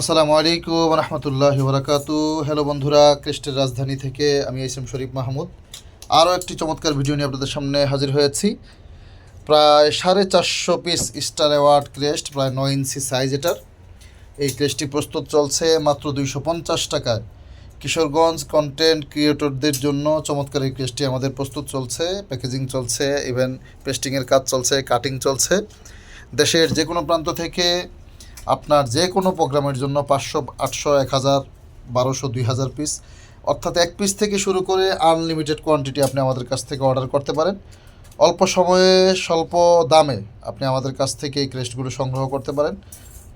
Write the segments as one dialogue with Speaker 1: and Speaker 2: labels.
Speaker 1: আসসালামু আলাইকুম রহমতুল্লাহ বরাকাতু। হ্যালো বন্ধুরা, ক্রিস্টের রাজধানী থেকে আমি এস এম শরীফ মাহমুদ। আরও একটি চমৎকার ভিডিও নিয়ে আপনাদের সামনে হাজির হয়েছি। প্রায় সাড়ে চারশো পিস স্টার অ্যাওয়ার্ড ক্রেস্ট প্রায় নয় ইঞ্চি সাইজ এটার। এই ক্রেস্টটি প্রস্তুত চলছে মাত্র দুইশো পঞ্চাশ টাকায়। কিশোরগঞ্জ কন্টেন্ট ক্রিয়েটরদের জন্য চমৎকার এই ক্রেস্টটি আমাদের প্রস্তুত চলছে। প্যাকেজিং চলছে ইভেন পেস্টিংয়ের কাজ চলছে কাটিং চলছে। দেশের যে কোনো প্রান্ত থেকে আপনার যে কোনো প্রোগ্রামের জন্য পাঁচশো, আটশো, এক হাজার, বারোশো, দুই হাজার পিস অর্থাৎ এক পিস থেকে শুরু করে আনলিমিটেড কোয়ান্টিটি আপনি আমাদের কাছ থেকে অর্ডার করতে পারেন। অল্প সময়ে স্বল্প দামে আপনি আমাদের কাছ থেকে এই ক্রেস্টগুলো সংগ্রহ করতে পারেন।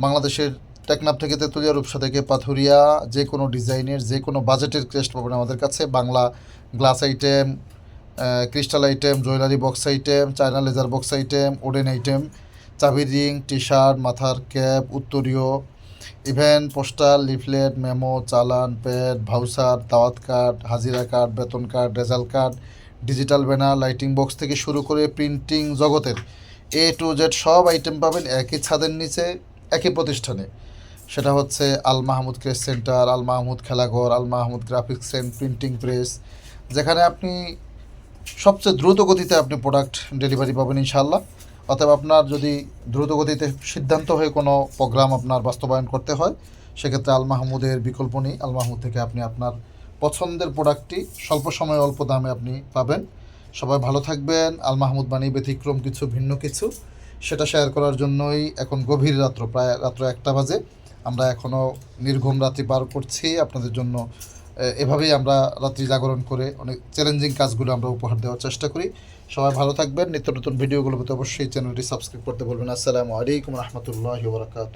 Speaker 1: বাংলাদেশের টেকনাফ থেকে তেঁতুলিয়া, রূপসা থেকে পাথুরিয়া, যে কোনো ডিজাইনের, যে কোনো বাজেটের ক্রেস্ট পাবেন আমাদের কাছে। Bangla glass item crystal item jewellery box item china laser box item wooden item চাবির রিং টি শার্ট মাথার ক্যাপ, উত্তরীয়, ইভেন পোস্টার লিফলেট, মেমো, চালান, প্যাড, ভাউচার, দাওয়াত কার্ড, হাজিরা কার্ড, বেতন card, result card, digital banner, lighting box থেকে শুরু করে প্রিন্টিং জগতের এ টু জেড সব আইটেম পাবেন একই ছাদের নিচে, একই প্রতিষ্ঠানে। সেটা হচ্ছে Al Mahmud crest centre, Al Mahmud Khelaghar, Al Mahmud graphics and printing press, যেখানে আপনি সবচেয়ে দ্রুত গতিতে আপনি প্রোডাক্ট ডেলিভারি পাবেন ইনশাল্লাহ অতএব আপনার যদি দ্রুতগতিতে সিদ্ধান্ত হয়ে কোনো প্রোগ্রাম আপনার বাস্তবায়ন করতে হয়, সেক্ষেত্রে আল মাহমুদের বিকল্প নেই। আল মাহমুদ থেকে আপনি আপনার পছন্দের প্রোডাক্টটি স্বল্প সময়ে অল্প দামে আপনি পাবেন। সবাই ভালো থাকবেন। আল মাহমুদ বাণী ব্যতিক্রম কিছু ভিন্ন কিছু। সেটা শেয়ার করার জন্যই এখন গভীর রাত্র, প্রায় রাত্র একটা বাজে। আমরা এখনও নির্ঘুম রাত্রি পার করছি। আপনাদের জন্য এভাবেই আমরা রাত্রি জাগরণ করে অনেক চ্যালেঞ্জিং কাজগুলো আমরা উপহার দেওয়ার চেষ্টা করি। সবাই ভালো থাকবেন। নিত্য নতুন ভিডিওগুলো অবশ্যই চ্যানেলটি সাবস্ক্রাইব করতে বলবেন আসসালামু আলাইকুম রহমতুল্লাহ বরকাত